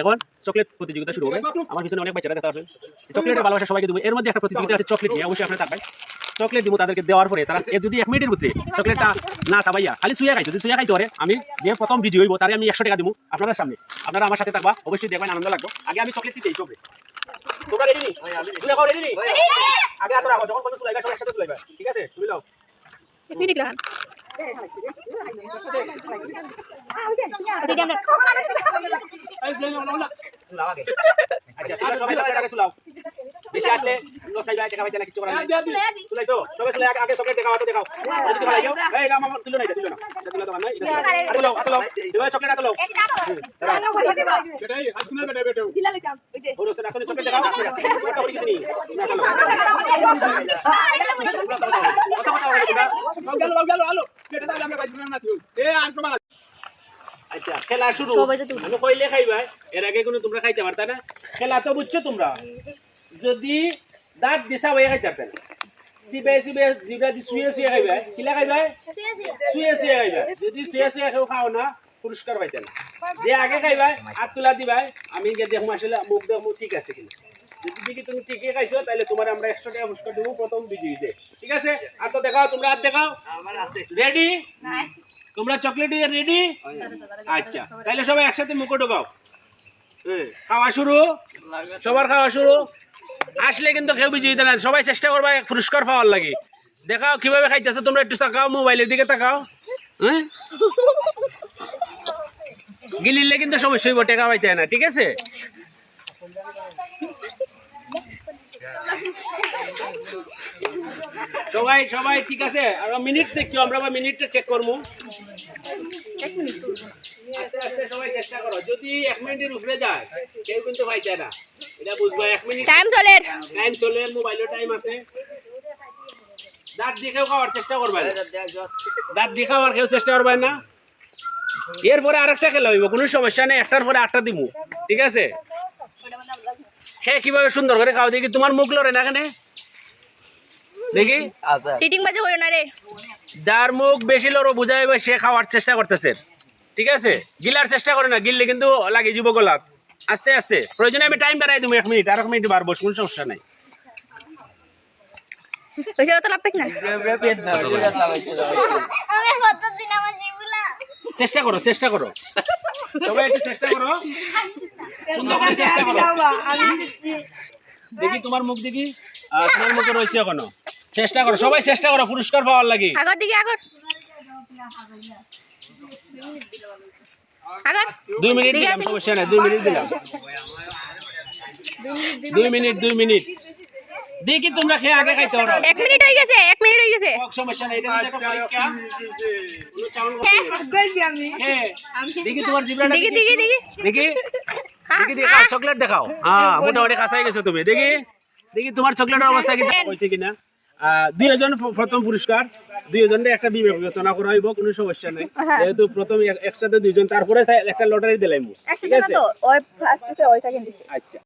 এখন চকলেট প্রতিযোগিতা শুরু হবে। আমার পিছনে অনেক বাচ্চারা দেখা আসে চকলেটের ভালোবাসা সবাইকে দেবো। এর মধ্যে একটা প্রতিযোগিতা আছে চকলেট নিয়ে, অবশ্যই আপনারা থাকবেন। চকলেট দিব তাদেরকে দেওয়ার পরে তারা যদি এক মিনিটের মধ্যে চকলেটটা না চাবাইয়া, খালি সুইয়া খাইতো যদি সুইয়া খাইতে পারে, আমি যে প্রথম বিজয়ী হইব, তারে আমি একশো টাকা দিব আপনার সামনে। আপনারা আমার সাথে থাকবা, অবশ্যই দেখবেন আনন্দ লাগবে। আগে আমি চকলেট দিতেই চকলেট ঠিক আছে? তুমি আমরা আগে আচ্ছা তোমরা সবাই সবাই আগে সুলাও বেশি আসলে লসাইবা টাকা পাইতে না কিছু করার নাই সুলাইছো সবাই সুলাই আগে আগে দেখাও তো দেখাও যদি তোমার লাগিও এই না মামা তুলো না তুলো না তুলো তোমার নাই এটা তুলো আতো লাও এবার চকলেট আতো লাও ওর ওসে আসলে চকলেট দেখাও ওটা হয়ে গেছে নি না চলো কথা কথা বলো তোমরা আচ্ছা খেলা শুরু। সবাই তো আমি কইলে খাইবা এর আগে কোনো তোমরা খাইতে পারতা না। খেলা তো বুঝছ তোমরা। যদি দাঁত দিছা খাইতে পারতা না সিবে সিবে জিবা দি শুয়ে শুয়ে খাইবা কিলা খাইবা শুয়ে শুয়ে খাইবা যদি শুয়ে শুয়ে খাও খাও না পুরস্কার পাইতে না যে আগে খাইবা হাত তুলা দিবা আমি যে দেখো আসলে মুখ দেখো ঠিক আছে কিনা। যদি দেখি তুমি ঠিকই খাইছো তাহলে তোমার আমরা একশো টাকা পুরস্কার দেবো প্রথম বিজয়ীতে। ঠিক আছে? আর তো দেখাও তোমরা হাত দেখাও। রেডি তোমরা চকলেট রেডি আচ্ছা তাহলে সবাই একসাথে মুখে ঢোকাও। খাওয়া শুরু। সবার খাওয়া শুরু। আসলে কিন্তু কেউ বিজয়ীতে না সবাই চেষ্টা করবা পুরস্কার পাওয়ার লাগে। দেখাও, কীভাবে খাইতেছো তোমরা একটু তাকাও, মোবাইলের দিকে তাকাও। হ্যাঁ? গিলিলে কিন্তু সমস্যা হইব, টেকা পাইতে না, ঠিক আছে? সবাই সবাই ঠিক আছে? আর মিনিট দেখিও আমরা মিনিটটা চেক করব। আস্তে আস্তে সবাই চেষ্টা করো। যদি এক মিনিটের উপরে যায় কেউ কিন্তু পাইতে না। এটা বুঝবা এক মিনিট টাইম চলে টাইম চলে মোবাইলের টাইম আছে। দাঁত দিয়ে কেউ খাওয়ার চেষ্টা করবে দাঁত দিয়ে খাওয়ার কেউ চেষ্টা করবে না। এরপরে আরেকটা খেলা হইব কোনো সমস্যা নেই। একটার পরে আটটা দিব ঠিক আছে? খেয়ে কীভাবে সুন্দর করে খাও দেখি। তোমার মুখ লড়ে না এখানে দেখি চিটিং বাজে হইও না রে। যার মুখ বেশি লড়ো বুঝাই সে খাওয়ার চেষ্টা করতেছে। ঠিক আছে? গিলার চেষ্টা করে না গিললে কিন্তু লাগে যুব গোলাপ আস্তে আস্তে। প্রয়োজনে আমি টাইম বাড়াই দেবো এক মিনিট আর এক মিনিট বাড়বো কোনো সমস্যা নাই। চেষ্টা করো চেষ্টা করো। সবাই একটু চেষ্টা করো। সুন্দর করে চেষ্টা করো। দেখি তোমার মুখ দেখি। তোমার মুখে রয়েছে এখনও। চেষ্টা করো সবাই চেষ্টা করো পুরস্কার পাওয়ার লাগে। আগর দিকে আগর। আগর। দুই মিনিট দিলাম সমস্যা নাই দুই মিনিট দিলাম। দুই মিনিট দুই মিনিট। দেখি তোমরা খেয়ে আগে খাইতে পারো। এক মিনিট হয়ে গেছে এক মিনিট হয়ে গেছে। কক সমস্যা নাই এটা দেখো পরীক্ষা। কোনো চাউল দেখি তোমার জিব্রাটা দেখি দেখি। দেখি দেখি। দেখি? দেখাও চকলেট দেখাও। হ্যাঁ মোটামুটি কাছাই গেছো তুমি। দেখি। দেখি তোমার চকলেটের অবস্থা কি? হয়েছে কিনা? দুইজন প- প্রথম পুরস্কার দুইজনের একটা বিবেচনা করা হইব কোনো সমস্যা নাই। যেহেতু প্রথম এক- একসাথে দুইজন তারপরে একটা লটারি দিলাম ঠিক আছে? আচ্ছা।